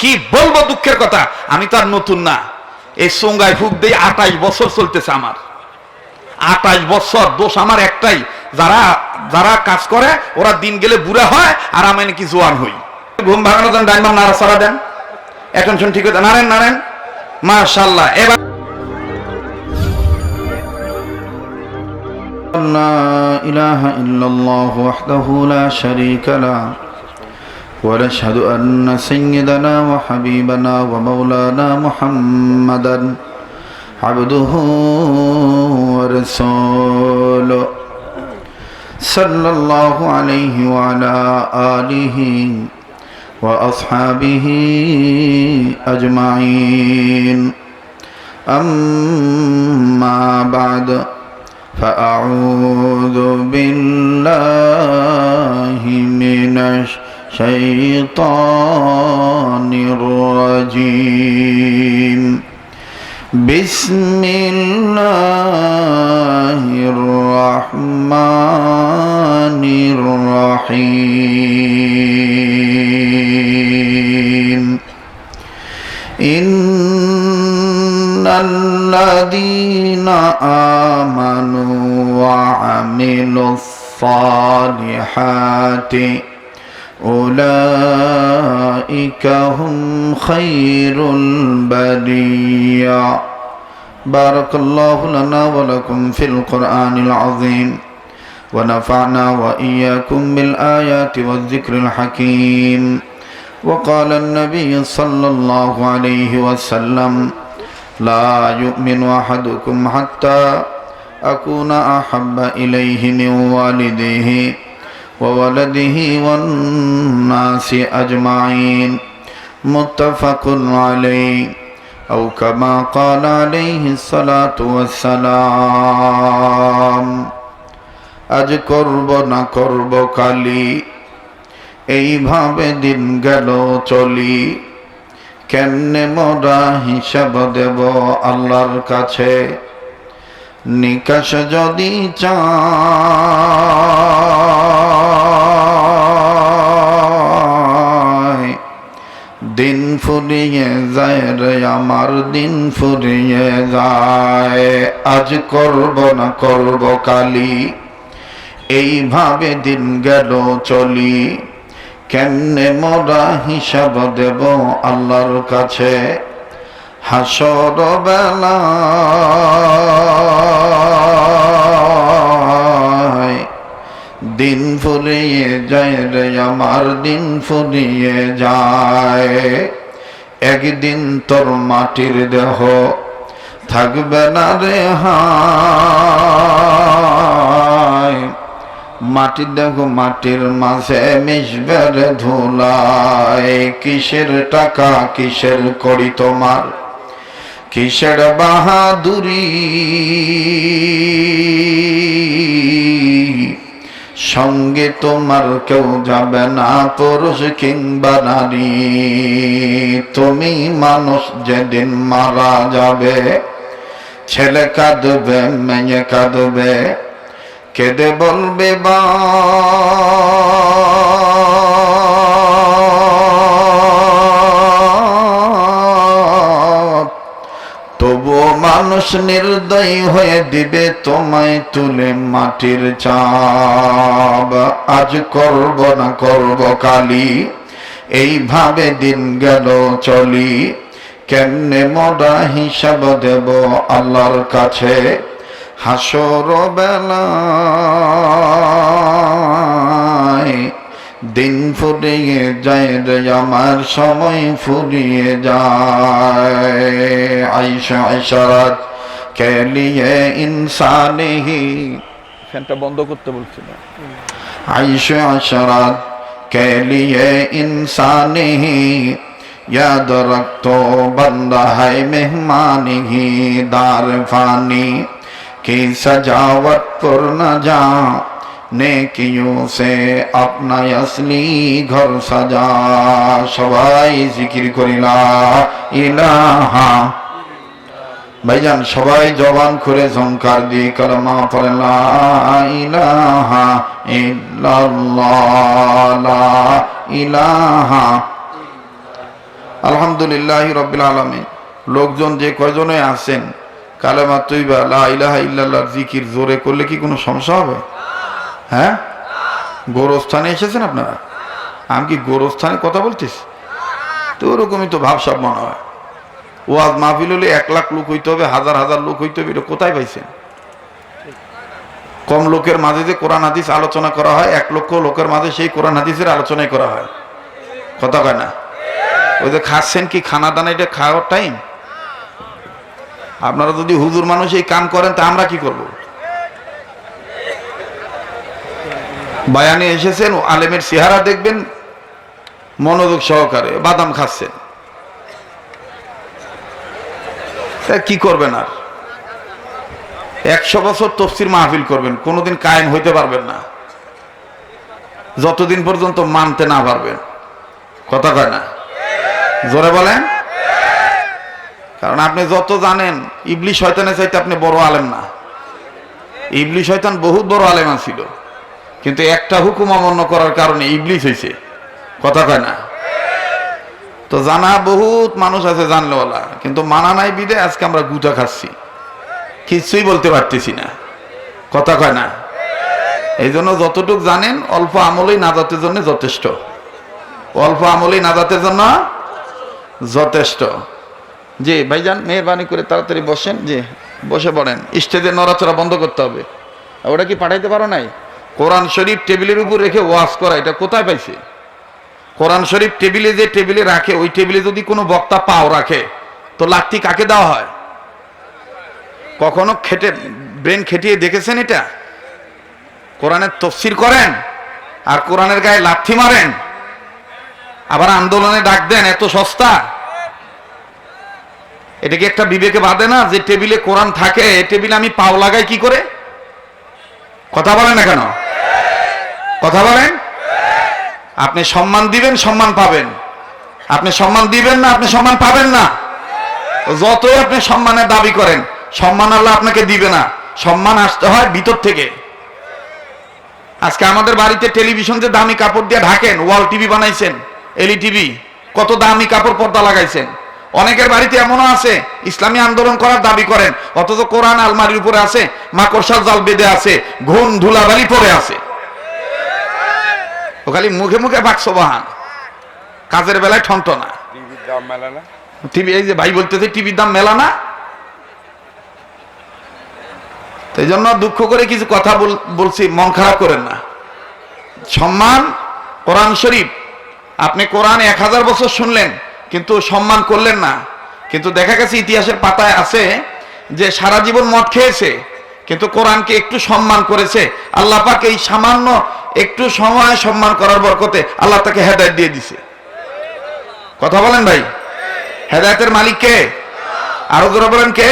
কি বলব দুঃখের কথা? আমি তো আর নতুন না। এই সঙ্গায় ফুক দিয়ে আটাইশ বছর চলতেছে আমার। আটাইশ বছর, দোষ আমার একটাই। যারা যারা কাজ করে, ওরা দিন গেলে বুড়া হয় আর আমি নাকি জোয়ান হই। ঘুম ভাঙানো দেন ডাইমার নাড়া সারা দেন। এখন শুন ঠিক হতে নারেন নারেন মাশাল্লাহ এবার لا إله إلا الله وحده لا شريك له ونشهد أن سيدنا وحبيبنا ومولانا محمدا عبده ورسوله صلى الله عليه وعلى آله وأصحابه أجمعين أما بعد فأعوذ بالله من الشيطان الرجيم. بسم الله الرحمن الرحيم. إن الذين آمنوا وعملوا الصالحات أولئك هم خير البرية. بارك الله لنا ولكم في القرآن العظيم. ونفعنا وإياكم بالآيات والذكر الحكيم. وقال النبي صلى الله عليه وسلم لا يؤمن أحدكم حتى أكون أحب إليه من والده. وولده والناس أجمعين متفق عليه أو كما قال عليه الصلاة والسلام আজ করব না করব কালি এইভাবে দিন গেল চলি কেমনে মোরা হিসাব দেব আল্লাহর কাছে নিকাশ যদি চায় দিন ফুরিয়ে যায় রে, আমার দিন ফুরিয়ে যায়। আজ করব না করব কালি, এইভাবে দিন গেল চলি। কেমনে মোরা হিসাব দেব আল্লাহর কাছে? হাসর বেলায় দিন ফুরিয়ে যায় রে, আমার দিন ফুরিয়ে যায়। একদিন তোর মাটির দেহ থাকবে না রে হায়। মাটি দেখো মাটির মাঝে মিশবে রে ধুলায়। কিসের টাকা কিসের করি তোমার? কিসের বাহাদুরি? সঙ্গে তোমার কেউ যাবে না, পুরুষ কিংবা নারী। তুমি মানুষ যেদিন মারা যাবে, ছেলে কাঁদবে, মেয়ে কাঁদবে, কেঁদে বলবে বা মানুষ নির্দয় হয়ে দিবে তোমায় তুলে মাটির চাপ আজ করব না করব কালি, এইভাবে দিন গেল চলি। কেমনে মোরা হিসাব দেব আল্লাহর কাছে? হাসর বেলায় দিন ফুরিয়ে যায় রে আমার সময় ফুরিয়ে যায়। আইসা আইসারাত খেলিয়ে ইনসানিহি ফ্যানটা বন্ধ করতে বলছি না। আইসে আইসারাত খেলিয়ে ইনসানিহি یاد رکھ تو بندہ ہے مہمان ہی دار فانی کی سجاوٹ নেকিও সে আপনা আসলি ঘর সাজা, সবাই জিকির করিলা, ইলাহা। ভাইজান, সবাই জবান খুলে ঝঙ্কার দিয়ে কলমা পড়ে লা ইলাহা ইল্লাল্লাহ ইলাহা। আলহামদুলিল্লাহ রবিল আলমিন। লোকজন যে কয়জনে আছেন, কালেমা তৈবা, লা ইলাহা ইল্লাল্লাহ জিকির জোরে করলে কি কোনো সমস্যা হবে? হ্যাঁ? গোরস্থানে এসেছেন আপনারা? আমি কি গোরস্থানে কথা বলতেছি তো ওরকমই তো ভাবসাব মনে হয়। ওয়াজ মাহফিল হলে এক লাখ লোক হইতে হবে, হাজার হাজার লোক হইতে হবে, এটা কোথায় পাইছেন? কম লোকের মাঝে যে কোরআন হাদিস আলোচনা করা হয়, এক লক্ষ লোকের মাঝে সেই কোরআন হাদিসের আলোচনাই করা হয়। কথা কয় না? ওই যে খাচ্ছেন কি খানা দানা, এটা খাওয়ার টাইম আপনারা যদি হুজুর মানুষ এই কাম করেন, তা আমরা কি করব? বায়ানে এসেছেন আলেমের চেহারা দেখবেন, মনোযোগ সহকারে, বাদাম খাচ্ছেন। কি করবেন আর? একশো বছর তফসির মাহফিল করবেন, কোনোদিন কায়েম হইতে পারবেন না। যতদিন পর্যন্ত মানতে না পারবেন। কথা কয় না? জোরে বলেন। কারণ আপনি যত জানেন ইবলি শয়তানের চাইতে আপনি বড় আলেম না। ইবলি শয়তান বহুত বড় আলেম ছিল কিন্তু একটা হুকুম অমান্য করার কারণে ইবলিস হয়েছে কথা কয় না? তো জানা বহুত মানুষ আছে জানলেওয়ালা, কিন্তু মানা নাই বিদে, আজকে আমরা গুটা খাচ্ছি। কিছুই বলতে পারতেছি না। কথা কয় না? এই জন্য যতটুক জানেন, অল্প আমলেই নাজাতের জন্য যথেষ্ট। অল্প আমলেই নাজাতের জন্য যথেষ্ট। জি, ভাইজান, মেহরবানি করে তাড়াতাড়ি বসেন। জি, বসে পড়েন। স্টেজে নড়াচড়া বন্ধ করতে হবে। ওটা কি পাঠাইতে পারো নাই? কোরআন শরীফ টেবিলের উপর রেখে ওয়াজ করা, এটা কোথায় পাইছে? কোরআন শরীফ টেবিলে যে টেবিলে রাখে, ওই টেবিলে যদি কোনো বক্তা পাও রাখে, তো লাঠি কাকে দেওয়া হয়? কখনো খেটে, ব্রেন খেটিয়ে দেখেছেন এটা? কোরআনের তফসির করেন, আর কোরআনের গায়ে লাথি মারেন, আবার আন্দোলনে ডাক দেন, এত সস্তা? এটা কি একটা বিবেকে বাঁধে না, যে টেবিলে কোরআন থাকে এই টেবিলে আমি পাও লাগাই কি করে? কথা বলেন না কেন? কথা বলেন? আপনি সম্মান দিবেন, সম্মান পাবেন। আপনি সম্মান দিবেন না, আপনি সম্মান পাবেন না। যতই আপনি সম্মানের দাবি করেন, সম্মান আল্লাহ আপনাকে দিবে না। সম্মান আসতে হয় ভিতর থেকে। আজকে আমাদের বাড়িতে টেলিভিশন যে দামি কাপড় দিয়ে ঢাকেন, ওয়াল টিভি বানাইছেন এলই টিভি, কত দামি কাপড় পর্দা লাগাইছেন। অনেকের বাড়িতে এমনও আছে, ইসলামী আন্দোলন করার দাবি করেন, অথচ কোরআন আলমারির উপরে আছে, মাকড়সার জাল বেঁধে আছে, ঘুম ধুলাবালি পরে আছে। ও খালি মুখে মুখে বাক্স বাহান কাজের বেলায় মেলে না? টিভি এই যে ভাই বলতেছে টিভির দাম মেলা না? এই জন্য দুঃখ করে কিছু কথা বলছি মন খারাপ করেন না। সম্মান কোরআন শরীফ। আপনি কোরআন এক হাজার বছর শুনলেন কিন্তু সম্মান করলেন না। কিন্তু দেখা গেছে ইতিহাসের পাতায় আছে যে সারা জীবন মদ খেয়েছে কিন্তু কোরআনকে একটু সম্মান করেছে। আল্লাহ পাক এই সামান্য একটু সময় সম্মান করার বরকতে আল্লাহ তাকে হেদায়ত দিয়ে দিছে। কথা বলেন ভাই? হেদায়তের মালিক কে? আরও জোরে বলেন কে?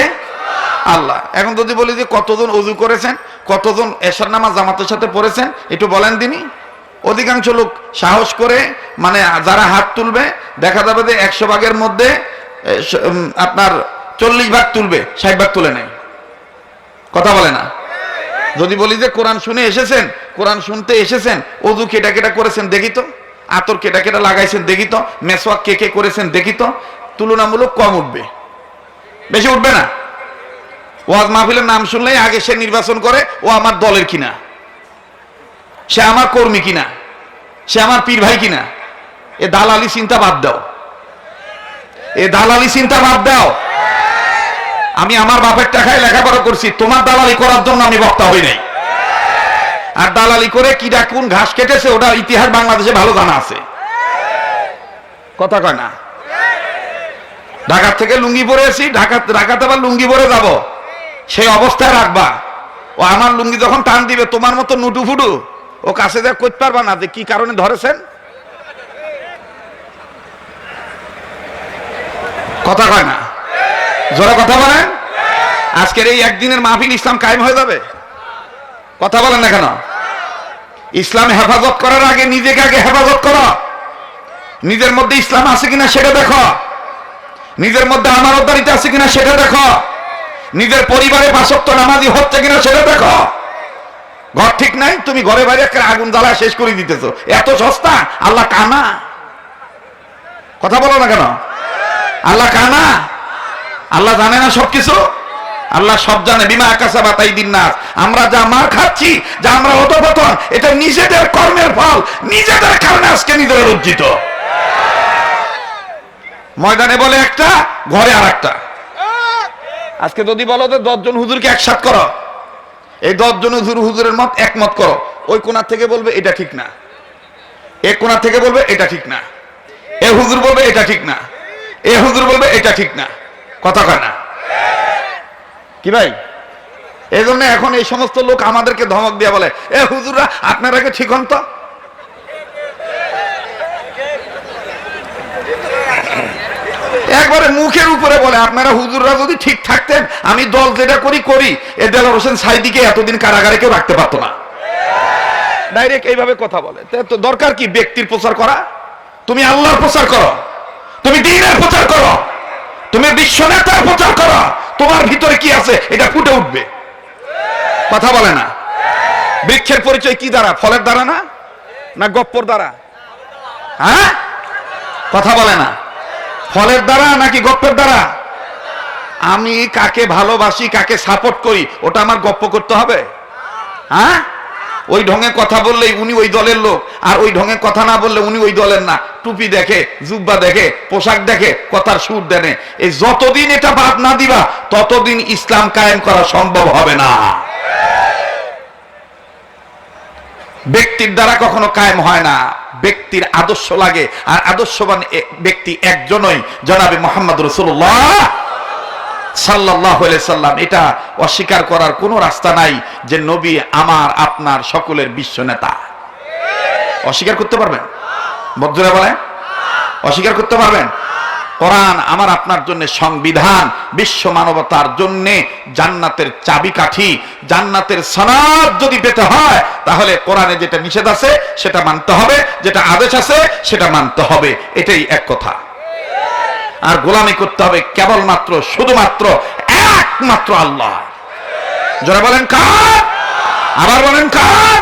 আল্লাহ। এখন যদি বলি যে কতজন অজু করেছেন, কতজন এশার নামাজ জামাতের সাথে পড়েছেন, একটু বলেন তিনি। অধিকাংশ লোক সাহস করে মানে যারা হাত তুলবে, দেখা যাবে যে একশো ভাগের মধ্যে আপনার চল্লিশ ভাগ তুলবে, ষাট ভাগ তুলে নেয়। কথা বলে না? যদি বলি যে কোরআন শুনে এসেছেন, কোরআন শুনতে এসেছেন, অজু কেটা কেটা করেছেন দেখি তো? আতর কেটা কেটা লাগাইছেন দেখি তো? মেসওয়াক কে কে করেছেন দেখি তো? তুলনামূলক কম উঠবে। বেশি উঠবে না? ওয়াজ মাহফিলের নাম শুনলেই আগে সে নির্বাচন করে, ও আমার দলের কিনা। সে আমার কর্মী কিনা? সে আমার পীর ভাই কিনা? এ দালালি চিন্তা বাদ দাও। এ দালালি চিন্তা বাদ দাও। আমি আমার বাপের টাকায় লেখাপড়া করছি, তোমার দালালি করার জন্য আমি বক্তা হই নাই। আর দালালি করে কিরা কোন ঘাস কেটেছে, ওটা ইতিহাস বাংলাদেশে ভালো জানা আছে। কথা কয় না? ঢাকার থেকে লুঙ্গি পরে আছি ঢাকা ঢাকাতে আবার লুঙ্গি পরে যাব। সেই অবস্থায় রাখবা। ও আমার লুঙ্গি যখন টান দিবে, তোমার মতো নুটু ফুটু ও কাছে যা করতে পারবা না যে কি কারণে ধরেছেন? কথা কয় না? জোরে কথা বলেন। আজকের এই একদিনের মাহফিল ইসলাম কায়েম হয়ে যাবে? কথা বলেন না কেন? ইসলাম হেফাজত করার আগে নিজেকে আগে হেফাজত করো। নিজের মধ্যে ইসলাম আছে কিনা সেটা দেখো। নিজের মধ্যে আমার আমানতদারিতে আছে কিনা সেটা দেখো। নিজের পরিবারে বাসত্ব নামাজি হচ্ছে কিনা সেটা দেখো। ঘর ঠিক নাই, তুমি ঘরে বাইরে একটা আগুন জ্বালা শেষ করে দিতেছো। এত সস্তা, আল্লাহ কানা। কথা বলো না কেন? আল্লাহ কানা। আল্লাহ জানে না সবকিছু? আল্লাহ সব জানে। বিমা আকাশা বাতাই দিন না আমরা যা মার খাচ্ছি, যা আমরা অধপতন, এটা নিজেদের কর্মের ফল। নিজেদের কারণে আজকে নিজেরা লজ্জিত। ময়দানে বলে একটা, ঘরে আর একটা আজকে যদি বলো যে দশজন হুজুরকে একসাথ করো, এই দশজন হুজুর, হুজুরের মত একমত করো, ওই কোনার থেকে বলবে, এটা ঠিক না। এ কোনার থেকে বলবে, এটা ঠিক না। এ হুজুর বলবে, এটা ঠিক না। এ হুজুর বলবে, এটা ঠিক না। কথা কয় না। কি ভাই? এই জন্য এখন এই সমস্ত লোক আমাদেরকে ধমক দিয়ে বলে, এ হুজুররা, আপনারা কি ঠিক হন তো? একবারে মুখের উপরে বলে, আপনারা হুজুররা যদি ঠিক থাকতেন, আমি দল যেটা করি করি। এ দেলার হোসেন সাইদিকে এতদিন কারাগারে কেউ রাখতে পারতো না। ডাইরেক্ট এইভাবে কথা বলে। তো দরকার কি ব্যক্তির প্রচার করা? তুমি আল্লাহর প্রচার করো। তুমি দিনের প্রচার করো। তুমি বিশ্ব নেতার প্রচার করো। তোমার ভিতরে কি আছে? এটা ফুটে উঠবে। কথা বলে না। বৃক্ষের পরিচয় কি দ্বারা? ফলের দ্বারা না? না গপ্পর দ্বারা? হ্যাঁ? কথা বলে না। ফলের দ্বারা নাকি গপ্পের দ্বারা? আমি কাকে ভালোবাসি, কাকে সাপোর্ট করি, ওটা আমার গপ্প করতে হবে। হ্যাঁ? ওই ঢঙে কথা বললেই উনি ওই দলের লোক, আর ওই ঢঙে কথা না বললে উনি ওই দলের না। টুপি দেখে, জুব্বা দেখে, পোশাক দেখে, কথার সুর দেনে। এই যতদিন এটা বাদ না দিবা, ততদিন ইসলাম কায়েম করা সম্ভব হবে না। ব্যক্তির দ্বারা কখনো কায়েম হয় না। ব্যক্তির আদর্শ লাগে, আর আদর্শবান ব্যক্তি একজনই, জনাবে মোহাম্মদ রসুল্লাহ। সাল্লাহ সাল্লাম, এটা অস্বীকার করার কোনো রাস্তা নাই যে নবী আমার, আপনার সকলের বিশ্ব নেতা। অস্বীকার করতে পারবেন? বজ্রা বলে অস্বীকার করতে পারবেন? কোরআন আমার আপনার জন্য সংবিধান, বিশ্ব মানবতার জন্য জান্নাতের চাবিকাঠি, জান্নাতের সনাদ যদি পেতে হয়, তাহলে কোরআনে যেটা নিষেধ আছে, সেটা মানতে হবে, যেটা আদেশ আছে, সেটা মানতে হবে। এটাই এক কথা। আর গোলামি করতে হবে কেবলমাত্র, শুধুমাত্র একমাত্র আল্লাহ। যারা বলেন কার? আবার বলেন কার?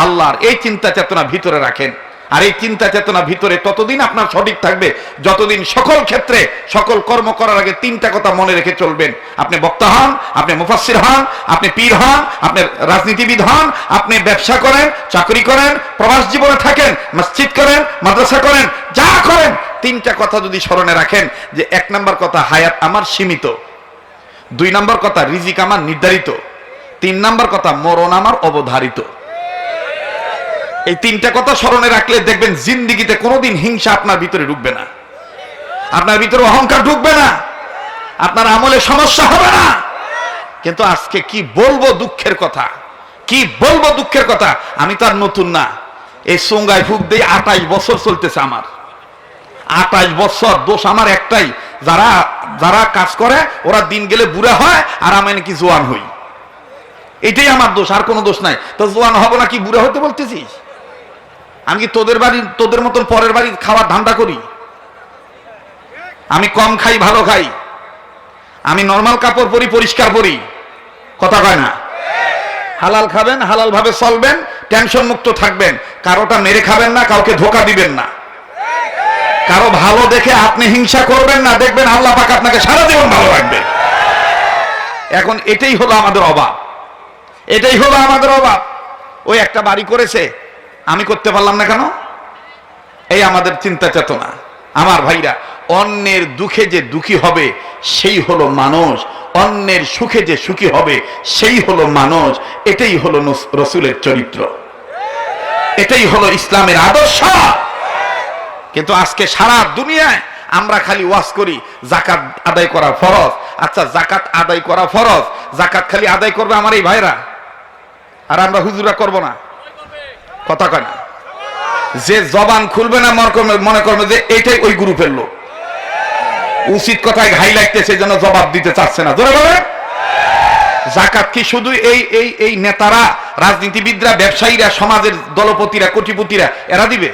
আল্লাহর। এই চিন্তা চেতনা ভিতরে রাখেন। আর এই চিন্তা চেতনা ভিতরে ততদিন আপনার সঠিক থাকবে, যতদিন সকল ক্ষেত্রে, সকল কর্ম করার আগে তিনটা কথা মনে রেখে চলবেন। আপনি বক্তা হন, আপনি মুফাসির হন, আপনি পীর হন, আপনি রাজনীতিবিদ হন, আপনি ব্যবসা করেন, চাকরি করেন, প্রবাস জীবনে থাকেন, মসজিদ করেন, মাদ্রাসা করেন, যা করেন তিনটা কথা যদি স্মরণে রাখেন, যে এক নম্বর কথা, হায়াত আমার সীমিত। দুই নম্বর কথা, রিজিক আমার নির্ধারিত। তিন নম্বর কথা, মরণ আমার অবধারিত। এই তিনটা কথা স্মরণে রাখলে দেখবেন জিন্দিগিতে কোনোদিন হিংসা আপনার ভিতরে ঢুকবে না। আপনার ভিতরে অহংকার ঢুকবে না। আপনার আমলে সমস্যা হবে না। কিন্তু আজকে কি বলব দুঃখের কথা? কি বলব দুঃখের কথা? আমি তো আর নতুন না। এই সোঙ্গায় ফুক দিয়ে আটাইশ বছর চলতেছে আমার। আটাইশ বছর দোষ আমার একটাই। যারা যারা কাজ করে, ওরা দিন গেলে বুড়া হয় আর আমি নাকি জোয়ান হই। এটাই আমার দোষ, আর কোনো দোষ নাই। তো জোয়ান হব না কি বুড়া হতে বলতেছিস? আমি কি তোদের বাড়ি তোদের মতন পরের বাড়ি খাওয়ার ধান্দা করি? আমি কম খাই, ভালো খাই। আমি নর্মাল কাপড় পরি, পরিষ্কার পরি। কথা কয় না? হালাল খাবেন হালাল ভাবে চলবেন টেনশন মুক্ত থাকবেন। কারোটা মেরে খাবেন না, কাউকে ধোকা দিবেন না। কারও ভালো দেখে আপনি হিংসা করবেন না, দেখবেন আল্লাহ পাক আপনাকে সারা জীবন ভালো রাখবে। এখন এটাই হলো আমাদের অভাব। এটাই হলো আমাদের অভাব। ওই একটা বাড়ি করেছে, আমি করতে পারলাম না কেন? এই আমাদের চিন্তা চেতনা। আমার ভাইরা, অন্যের দুঃখে যে দুঃখী হবে, সেই হলো মানুষ। অন্যের সুখে যে সুখী হবে, সেই হলো মানুষ। এটাই হলো রসুলের চরিত্র। এটাই হলো ইসলামের আদর্শ। কিন্তু আজকে সারা দুনিয়ায় আমরা খালি ওয়াজ করি জাকাত আদায় করা ফরজ। আচ্ছা জাকাত আদায় করা ফরজ জাকাত খালি আদায় করবে আমার এই ভাইরা? আর আমরা হুজুরা করব না। কথা কয় না। যে জবান খুলবে না, মনে করবে যে এইটাই ওই গ্রুপের লোক। উচিত কথায় ঘাই লাগতে সেই জন্য জবাব দিতে চাচ্ছে না। ধরে বলে জাকাত কি শুধু এই এই এই নেতারা, রাজনীতিবিদরা, ব্যবসায়ীরা, সমাজের দলপতিরা, কোটিপতিরা, এরা দিবে?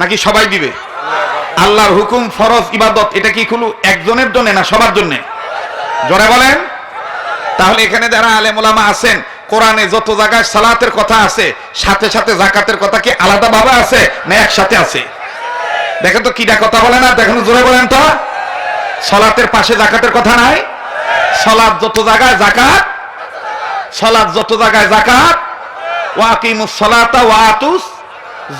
নাকি সবাই দিবে? আল্লাহর হুকুম, ফরজ, ইবাদত, এটা কি খুলু একজনের জন্য না সবার জন্য? জোরে বলেন। তাহলে এখানে যারা আলেম ওলামা আছেন, কোরআনে যত জায়গায় সালাতের কথা আছে, সাথে সাথে জাকাতের কথা কি আলাদা ভাবে আছে না একসাথে আছে? দেখেন তো কিটা কথা বলে না? দেখেন জোরে বলেন তো। সলাতের পাশে জাকাতের কথা নাই? সলাদ যত জায়গায় জাকাত সলাদ যত জায়গায় জাকাত ওয়াকিমুস সলাতা ওয়াতুস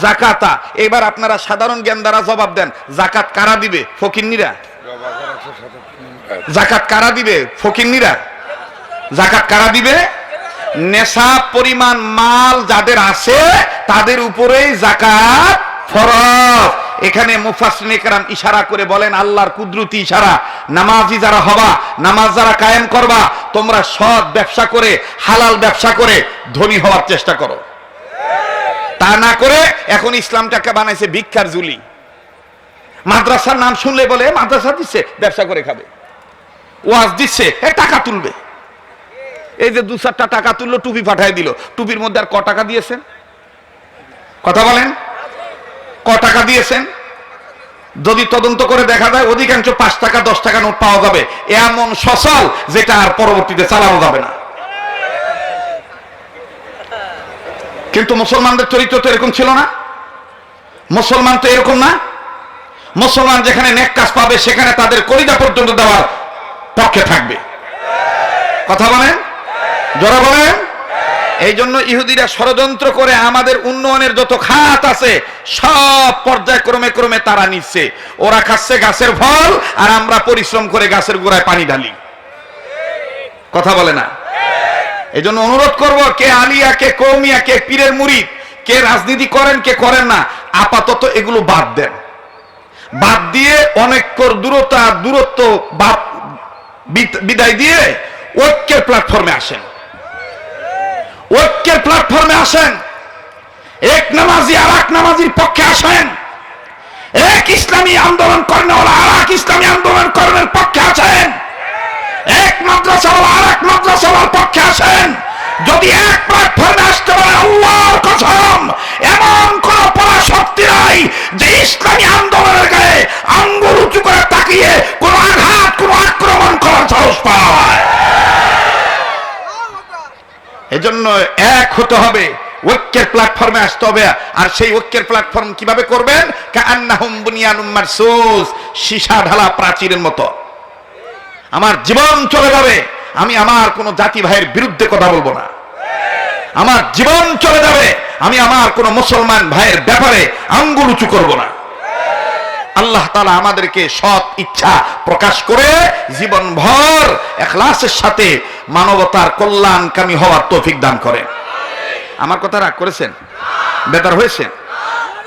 জাকাতা। এবার আপনারা সাধারণ জ্ঞান দ্বারা জবাব দেন, জাকাত কারা দিবে? ফকিন্নিরা? জাকাত কারা দিবে? ফকিন্নিরা? জাকাত কারা দিবে? নেশাব পরিমাণ, মাল যাদের আছে, তাদের উপরেই জাকাত ফরজ। এখানে মুফাসরিন কেরাম ইশারা করে বলেন, আল্লাহর কুদরতি ইশারা। নামাজি যারা হবা, নামাজ যারা কায়েম করবা, তোমরা সৎ ব্যবসা করে, হালাল ব্যবসা করে ধনী হওয়ার চেষ্টা করো। তা না করে এখন ইসলামটাকে বানাইছে ভিক্ষার জুলি মাদ্রাসার নাম শুনলে বলে, মাদ্রাসা দিচ্ছে ব্যবসা করে খাবে। ওয়াজ দিচ্ছে টাকা তুলবে। এই যে দু চারটা টাকা তুললো, টুপি পাঠায় দিল। টুপির মধ্যে আর ক টাকা দিয়েছেন? কথা বলেন। ক টাকা দিয়েছেন? যদি তদন্ত করে দেখা যায়, অধিকাংশ পাঁচ টাকা, দশ টাকা নোট পাওয়া যাবে। এমন সচল যেটা আর পরবর্তীতে চালানো যাবে না। কিন্তু মুসলমানদের চরিত্র তো এরকম ছিল না। মুসলমান তো এরকম না। মুসলমান যেখানে নেক কাজ পাবে, সেখানে তাদের কলিজা পর্যন্ত দেওয়ার পক্ষে থাকবে। কথা বলেন? জোরা বলেন? এই জন্য ইহুদিরা ষড়যন্ত্র করে আমাদের উন্নয়নের যত খাত আছে, সব পর্যায়ক্রমে ক্রমে তারা নিচ্ছে। ওরা খাচ্ছে গাছের ফল, আর আমরা পরিশ্রম করে গাছের গোড়ায় পানি ঢালি। কথা বলে না। এই জন্য অনুরোধ করব, কে আলিয়া, কে কৌমিয়া, কে পীরের মুরিদ, কে রাজনীতি করেন, কে করেন না, আপাতত এগুলো বাদ দেন। বাদ দিয়ে অনেক দূরতা, দূরত্ব বাদ বিদ- বিদায় দিয়ে ঐক্যের প্ল্যাটফর্মে আসেন। ঐক্যের প্ল্যাটফর্মে আসেন। এক নামাজি আর এক নামাজির পক্ষে আসেন। এক ইসলামী আন্দোলন কর্ণওয়ালা আর এক ইসলামী আন্দোলন করেন পক্ষে আছেন এক মাদ্রাসাওয়ালা আর এক মাদ্রাসাওয়ালার পক্ষে আসেন। যদি এক প্ল্যাটফর্মে আসতে পারে, আল্লাহর কসম, এমন কোন পরাশক্তি নাই যে ইসলামী আন্দোলনের গায়ে আঙ্গুল উঁচু করে তাকিয়ে কোন আঘাত, কোন আক্রমণ করার সাহস পায়। এজন্য এক হতে হবে, ঐক্যের প্ল্যাটফর্মে আসতে হবে। আর সেই ঐক্যের প্ল্যাটফর্ম কীভাবে করবেন? কান্নাহুম বুনিয়ানুম মারসুস, সীসা ঢালা প্রাচীরের মতো। আমার জীবন চলে যাবে। আমি আমার কোন জাতি ভাইয়ের বিরুদ্ধে কথা বলব না। আমার জীবন চলে যাবে। আমি আমার কোন মুসলমান ভাইয়ের ব্যাপারে আঙ্গুল উঁচু করব না। আল্লাহ তালা আমাদেরকে সৎ ইচ্ছা প্রকাশ করে জীবন ভর এখলাসের সাথে মানবতার কল্যাণকামী হওয়ার তৌফিক দান করেন। আমার কথা রাগ করেছেন? বেতার হয়েছে?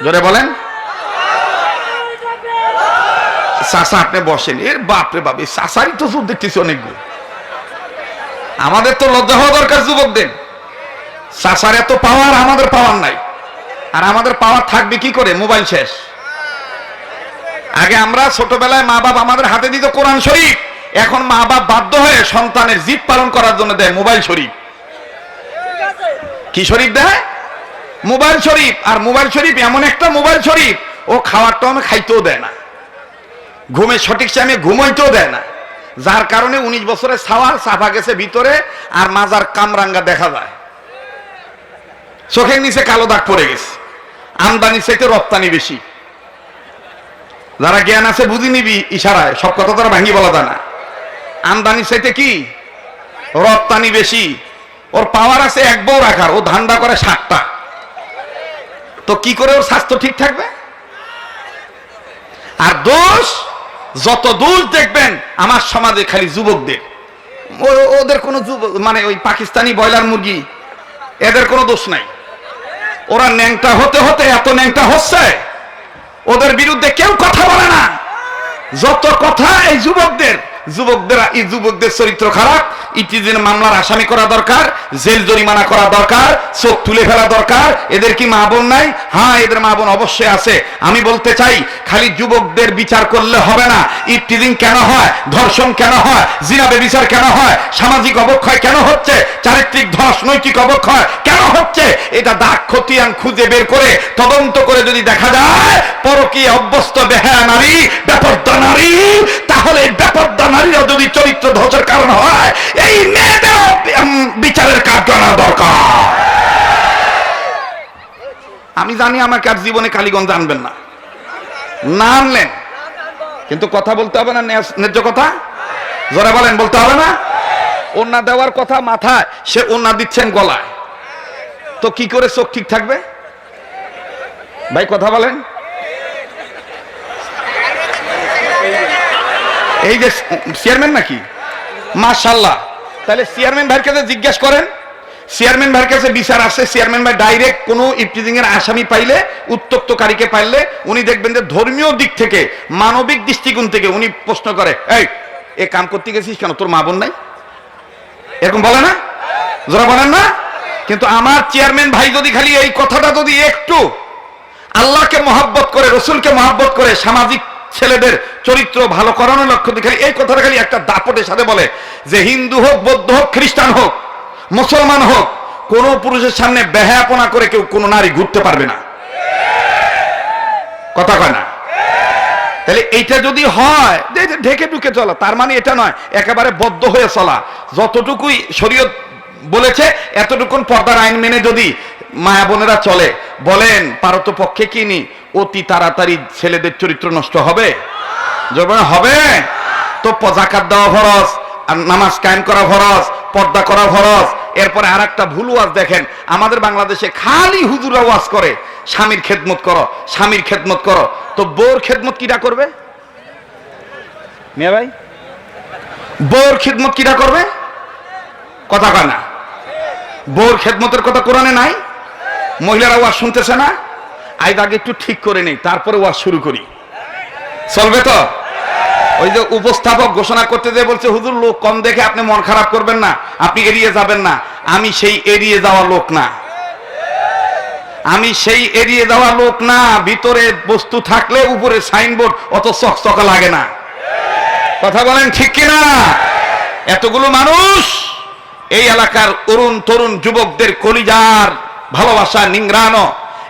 জোরে বলেন। চাষা আপনি বসেন। এর বাপরে বাপ, এই চাষারই তো সুদ দেখতেছি অনেকগুলো। আমাদের তো লজ্জা হওয়া দরকার যুবকদের চাষার এত পাওয়ার আমাদের পাওয়ার নাই। আর আমাদের পাওয়ার থাকবে কি করে? মোবাইল শেষ। আগে আমরা ছোটবেলায় মা বাপ আমাদের হাতে দিত কোরআন শরীফ। এখন মা বাপ বাধ্য হয়ে সন্তানের জিদ পালন করার জন্য দেয় মোবাইল শরীফ। কি শরীফ দেয়? মোবাইল শরীফ। আর মোবাইল শরীফ এমন একটা মোবাইল শরীফ, ও খাওয়ার টাইমে খাইতেও দেয় না। ঘুমে সঠিক টাইমে ঘুমাইতেও দেয় না। যার কারণে উনিশ বছরের সাওয়াল সাফা গেছে ভিতরে আর মাজার কামরাঙ্গা দেখা যায়। চোখের নিচে কালো দাগ পড়ে গেছে। আমদানি চাইতে রপ্তানি বেশি। যারা জ্ঞান আছে বুঝি নিবি ইশারায়, সব কথা তারা ভাঙি বলা যায় না। আমদানি চাইতে কি? রপ্তানি বেশি। ওর পাওয়ার আছে এক বউ রাখার, ও ধান্দা করে সাতটা তো কি করে ওর স্বাস্থ্য ঠিক থাকবে? আর দোষ? যত দূর দেখবেন, আমার সমাজে খালি যুবকদের। ওদের কোনো মানে ওই পাকিস্তানি ব্রয়লার মুরগি, এদের কোনো দোষ নাই। ওরা ন্যাংটা হতে হতে এত ন্যাংটা হচ্ছে, ওদের বিরুদ্ধে কেউ কথা বলে না। যত কথা এই যুবকদের যুবকদের, এই যুবকদের চরিত্র খারাপ ইতিদিন মামলার আসামি করা দরকার, জেল জরিমানা করা দরকার, চোখ তুলে ফেলা দরকার, এদের কি মা বোন নাই? হ্যাঁ এদের মা বোন অবশ্যই আছে। আমি বলতে চাই, খালি যুবকদের বিচার করলে হবে না। ইফতিদিন কেন হয়? ধর্ষণ কেন হয়? জিনাবে বিচার কেন হয়? সামাজিক অবক্ষয় কেন হচ্ছে? চারিত্রিক ধস নৈতিক অবক্ষয় কেন হচ্ছে? এটা দাগ, খতিয়ান খুঁজে বের করে, তদন্ত করে যদি দেখা যায় পরকী অভ্যস্ত বেহায়া নারী ব্যাপারদা নারী, তাহলে ব্যাপারদা নারীরা যদি চরিত্র ধ্বসের কারণ হয়, এই মেয়েদের বিচারের কাজ জানা দরকার। আমি জানি আমার আর জীবনে কালীগঞ্জ আনবেন না। না আনলেন। কিন্তু কথা বলতে হবে না ন্যায্য কথা? জোরে বলেন, বলতে হবে না? ওনা দেওয়ার কথা মাথায়, সে ওনা দিচ্ছেন গলায়। তো কি করে চোখ ঠিক থাকবে? ভাই, কথা বলেন। এই যে চেয়ারম্যান নাকি? মাশাল্লাহ তাহলে চেয়ারম্যান ভাইয়ের কাছে জিজ্ঞেস করেন। চেয়ারম্যান ভাইয়ের কাছে বিচার আসে। চেয়ারম্যান ভাই ডাইরেক্ট কোনো ইফটিজিং এর আসামি পাইলে, উত্তক্তকারীকে পাইলে, উনি দেখবেন যে ধর্মীয় দিক থেকে, মানবিক দৃষ্টিকোণ থেকে উনি প্রশ্ন করে, এই, এ কাম করতে গেছিস কেন? তোর মা বোন নাই? এরকম বলে না? যারা বলেন না? কিন্তু আমার চেয়ারম্যান ভাই যদি খালি এই কথাটা যদি একটু আল্লাহকে মহাব্বত করে, রসুলকে মহাব্বত করে, সামাজিক ছেলেদের চরিত্র ভালো করানোর লক্ষ্য দিয়ে খালি এই কথাটা খালি একটা দাপটের সাথে বলে যে হিন্দু হোক, বৌদ্ধ হোক, খ্রিস্টান হোক, মুসলমান হোক, কোন পুরুষের সামনে বেহায়াপনা করে কেউ কোনো নারী ঘুরতে পারবে না। কথা কয় না? তাহলে এইটা যদি হয় ঢেকে ঢুকে চলা। তার মানে এটা নয়, একেবারে বদ্ধ হয়ে চলা। যতটুকুই শরীয়ত বলেছে, এতটুকুন পর্দার আইন মেনে যদি মায়া বোনেরা চলে। বলেন, পারত পক্ষে কি নি? অতি তাড়াতাড়ি ছেলেদের চরিত্র নষ্ট হবে? হবে? তো জাকাত দেওয়া ফরজ, আর নামাজ কায়েম করা ফরজ, পর্দা করা ফরজ। এরপরে আর একটা ভুল ওয়াজ দেখেন। আমাদের বাংলাদেশে খালি হুজুরা ওয়াজ করে। স্বামীর খেদমত করো, স্বামীর খেদমত করো। তো বোর খেদমত কিরা করবে? মিয়া ভাই? বোর খেদমত কিরা করবে? কথা কয় না। বোর খেদমতের কথা কোরআনে নাই? মহিলারা ওয়াজ শুনতেছে না? আইদ আগে একটু ঠিক করে নেই, তারপরে ওয়াজ শুরু করি। চলবে তো? ওই যে উপস্থাপক ঘোষণা করতে যে বলছে, হুজুর, লোক কম দেখে আপনি মন খারাপ করবেন না, আপনি এড়িয়ে যাবেন না। আমি সেই এড়িয়ে যাওয়া লোক না। আমি সেই এড়িয়ে যাওয়া লোক না, ভিতরে বস্তু থাকলে উপরে সাইনবোর্ড, অত চকচকা লাগে না। কথা বলেন ঠিক কিনা? এতগুলো মানুষ এই এলাকার অরুণ তরুণ যুবকদের কলিজার ভালোবাসা নিংরানো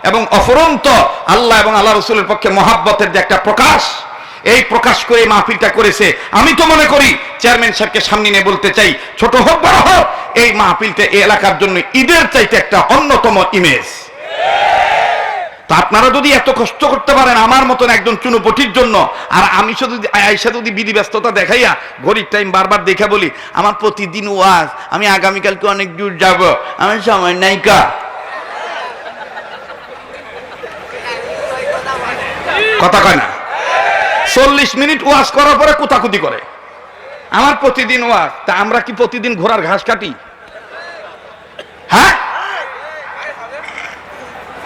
এবং অফরন্ত আল্লাহ এবং আল্লাহ রসুলের পক্ষে মহাব্বতের যে একটা প্রকাশ, এই প্রকাশ করে মাহফিলটা করেছে। আমি তো মনে করি, চেয়ারম্যান সাহেবকে সামনে নিয়ে বলতে চাই, ছোট হোক, বড় হোক, এই মাহফিলটা এই এলাকার জন্য ঈদের চাইতে একটা অন্যতম ইমেজ তা আপনারা যদি এত কষ্ট করতে পারেন আমার মতন একজন চুনোপটির জন্য, আর আমি শুধু আয়সা যদি বিধি ব্যস্ততা দেখাইয়া ঘড়ির টাইম বারবার দেখে বলি, আমার প্রতিদিন ওয়াজ, আমি আগামীকালকে অনেক দূর যাব আমি সময় নাইকা কথা কয় না। চল্লিশ মিনিট ওয়াজ করার পরে কুতাকুতি করে। আমার প্রতিদিন ওয়াজ তা আমরা কি প্রতিদিন ঘোড়ার ঘাস কাটি? হ্যাঁ?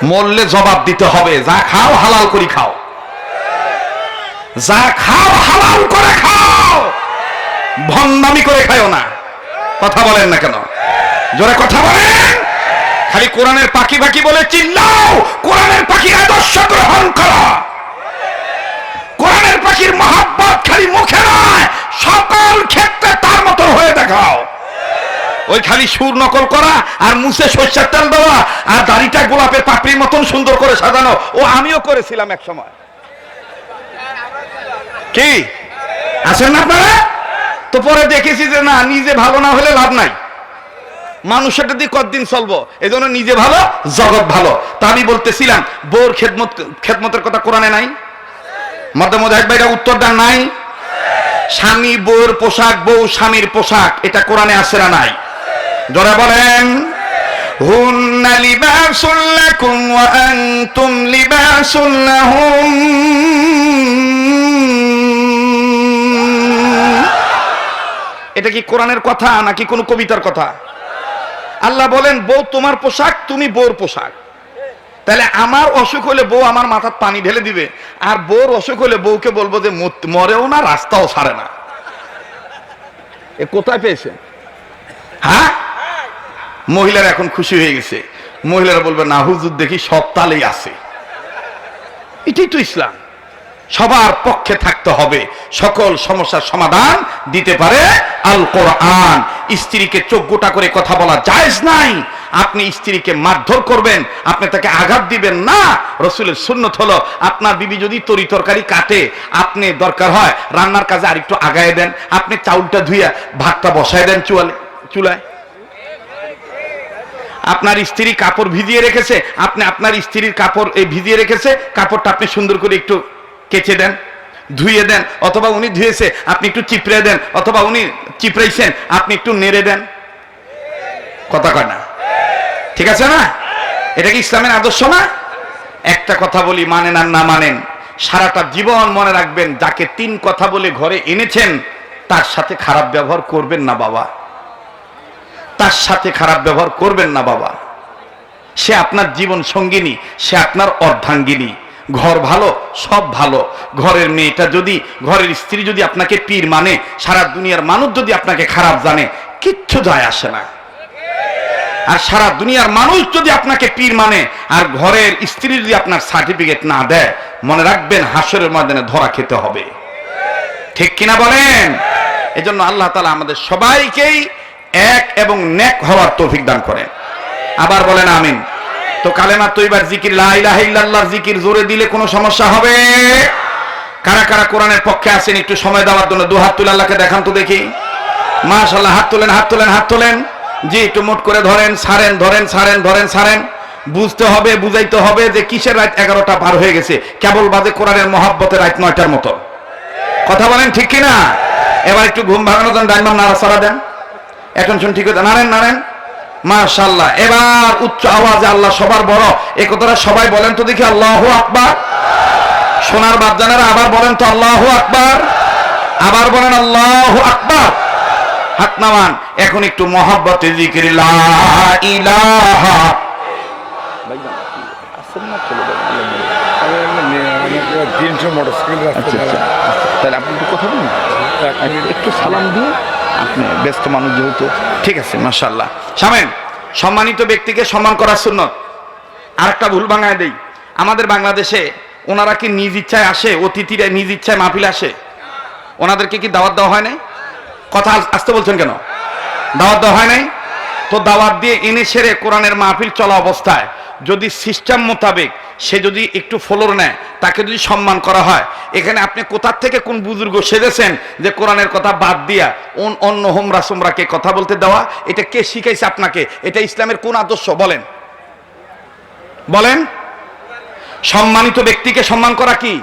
মরলে জবাব দিতে হবে, যা খাও হালাল করি খাও। যা খাও হালাল করে খাও। ভন্ডামি করে খাও না। কথা বলেন না কেন? জোরে কথা বলেন। খালি কোরআনের পাখি পাখি বলে চিল্লাও। কোরআনের পাখি আদর্শ গ্রহণ করো। কোরআনের পাখির মহাব্বত খালি মুখে নয়, সকল ক্ষেত্রে তার মতো হয়ে দেখাও। ওই খালি সুর নকল করা আর মুছে সর্ষের তেল দেওয়া আর দাড়িটা গোলাপের পাপড়ির মতন সুন্দর করে সাজানো, ও আমিও করেছিলাম এক সময়। কি? আছেন আপনারা? তো পরে দেখেছি যে না, নিজে ভালো না হলে লাভ নাই। মানুষের দিয়ে কতদিন চলবো? এই জন্য নিজে ভালো, জগৎ ভালো। তা আমি বলতেছিলাম, বোর খেদমত খেদমতের কথা কোরআনে নাই। মধ্যে একবার এটা উত্তরটা নাই? স্বামী, বউর পোশাক, বউ স্বামীর পোশাক, এটা কোরআনে আসে না নাই? জোরে বলেন। এটা কি কোরআনের কথা নাকি কোনো কবিতার কথা? আল্লাহ বলেন, বউ তোমার পোশাক, তুমি বউর পোশাক। তাহলে আমার অসুখ হলে বউ আমার মাথার পানি ঢেলে দিবে। আর বউর অসুখ হলে বউকে বলব যে মরেও না রাস্তাও ছাড়ে না। এ কোথায় পেয়েছে হ্যাঁ? মহিলারা এখন খুশি হয়ে গেছে। মহিলারা বলবে না হুজুর দেখি সব তালেই আছে। এটাই তো ইসলাম। সবার পক্ষে থাকতে হবে। সকল সমস্যার সমাধান দিতে পারে আল কোরআন। স্ত্রীকে চোখ গোটা করে কথা বলা জায়েজ নাই। আপনি স্ত্রীকে মারধর করবেন, আপনি তাকে আঘাত দিবেন, না, রসুলের সুন্নত হলো, আপনার বিবি যদি তরি তরকারি কাটে, আপনি দরকার হয় রান্নার কাজে আরেকটু আগায় দেন, আপনি চাউলটা ধুইয়া ভাতটা বসায় দেন চুয়ালে চুলায়। আপনার স্ত্রী কাপড় ভিজিয়ে রেখেছে, আপনি আপনার স্ত্রীর কাপড় এই ভিজিয়ে রেখেছে, কাপড়টা আপনি সুন্দর করে একটু কেচে দেন ধুয়ে দেন, অথবা উনি ধুয়েছে, আপনি একটু চিপড়ে দেন, অথবা উনি চিপড়াইছেন, আপনি একটু নেড়ে দেন। কথা কয় না। ঠিক আছে না? এটা কি ইসলামের আদর্শ না? একটা কথা বলি, মানেন আর না মানেন, সারাটা জীবন মনে রাখবেন, যাকে তিন কথা বলে ঘরে এনেছেন, তার সাথে খারাপ ব্যবহার করবেন না বাবা। তার সাথে খারাপ ব্যবহার করবেন না বাবা। সে আপনার জীবন সঙ্গিনী, সে আপনার অর্ধাঙ্গিনী। ঘর ভালো, সব ভালো। ঘরের মেয়েটা যদি, ঘরের স্ত্রী যদি আপনাকে পীর মানে সারা দুনিয়ার মানুষ যদি আপনাকে খারাপ জানে, কিচ্ছু যায় আসে না। আর সারা দুনিয়ার মানুষ যদি আপনাকে পীর মানে আর ঘরের স্ত্রী যদি আপনার সার্টিফিকেট না দেয়, মনে রাখবেন হাসরের ময়দানে ধরা খেতে হবে। ঠিক কিনা বলেন? এজন্য আল্লাহ তালা আমাদের সবাইকেই এক এবং নেক হওয়ার তৌফিক দান করেন। আবার বলেন আমিন। তো কালেমা তৈবার জিকির, লা ইলাহা ইল্লাল্লাহর জিকির জোরে দিলে কোনো সমস্যা হবে? কারা কারা কোরআনের পক্ষে আছেন, একটু সময় দেওয়ার জন্য দু হাত তুলে আল্লাহকে দেখান তো দেখি। মাশাআল্লাহ, হাত তোলেন হাত তোলেন হাত তোলেন। জি, একটু মুট করে ধরেন, সারেন ধরেন সারেন ধরেন, সারেন। বুঝতে হবে, বুঝাইতে হবে যে কিসের রাত এগারোটা পার হয়ে গেছে। কেবল বাদে কোরআনের মহাব্বতের রাত নয়টার মতো। কথা বলেন ঠিক কিনা? এবার একটু ঘুম ভাঙানো দেন ডাইমাম নাড়া সারা দেন। অ্যাটেনশন ঠিক হতে নারেন নারেন মাশাল্লাহ এবার উচ্চ আওয়াজে আল্লাহ সবার বড়। এ কথাটা সবাই বলেন তো দেখি আল্লাহ আকবার। সোনার বাপজানেরা আবার বলেন তো আল্লাহ আকবার। আবার বলেন আল্লাহ আকবার। হাত নামান এখন একটু মহাব্বতে জিকির তাহলে আপনি একটু কথা বলুন। একটু সালাম দিয়ে আপনি ব্যস্ত মানুষ যেহেতু। ঠিক আছে সামেন সম্মানিত ব্যক্তিকে সম্মান করার সুন্নত। আরেকটা ভুল ভাঙায় দেই। আমাদের বাংলাদেশে ওনারা কি নিজ ইচ্ছায় আসে? অতিথিরা নিজ ইচ্ছায় মাহফিল আসে? ওনাদেরকে কি দাওয়াত দেওয়া হয় নাই? কথা আসতে বলছেন কেন? দাওয়াত দেওয়া হয় নাই? তো দাওয়াত দিয়ে এনে সেরে কোরআনের মাহফিল চলা অবস্থায় যদি সিস্টেম মোতাবেক সে যদি একটু ফলোর নেয়, তাকে যদি সম্মান করা হয়, এখানে আপনি কোথার থেকে কোন বুজুর্গ সেজেছেন যে কোরআনের কথা বাদ দিয়া অন- অন্য হোমরা সোমরাকে কথা বলতে দেওয়া? এটা কে শিখাইছে আপনাকে? এটা ইসলামের কোন আদর্শ? বলেন। বলেন। সম্মানিত ব্যক্তিকে সম্মান করা কি?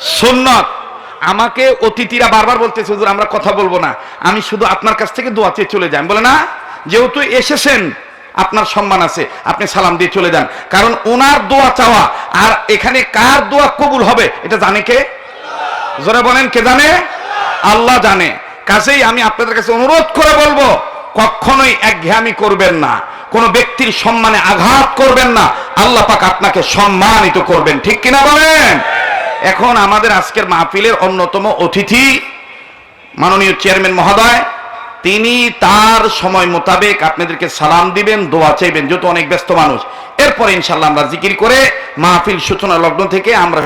সুন্নত। আমাকে অতিথিরা বারবার বলতেছে, হুজুর, আমরা কথা বলব না। আমি শুধু আপনার কাছ থেকে দোয়া চেয়ে চলে যাই। বলে, না, যেহেতু এসেছেন, আপনার সম্মান আছে, আপনি সালাম দিয়ে চলে যান। কারণ ওনার দোয়া চাওয়া, আর এখানে কার দোয়া কবুল হবে, এটা জানে কে? জোরে বলেন, কে জানে? আল্লাহ জানে। কাজেই আমি আপনাদের কাছে অনুরোধ করে বলব, কখনোই একঘেয়ামি করবেন না। কোন ব্যক্তির সম্মানে আঘাত করবেন না। আল্লাহ পাক আপনাকে সম্মানিত করবেন। ঠিক কিনা বলেন? এখন আমাদের আজকের মাহফিলের অন্যতম অতিথি মাননীয় চেয়ারম্যান মহোদয়, তিনি তার সময় মোতাবেক আপনাদেরকে সালাম দিবেন, দোয়া চাইবেন, যেহেতু অনেক ব্যস্ত মানুষ। এরপরে ইনশাল্লাহ আমরা জিকির করে মাহফিল সূচনা লগ্ন থেকে আমরা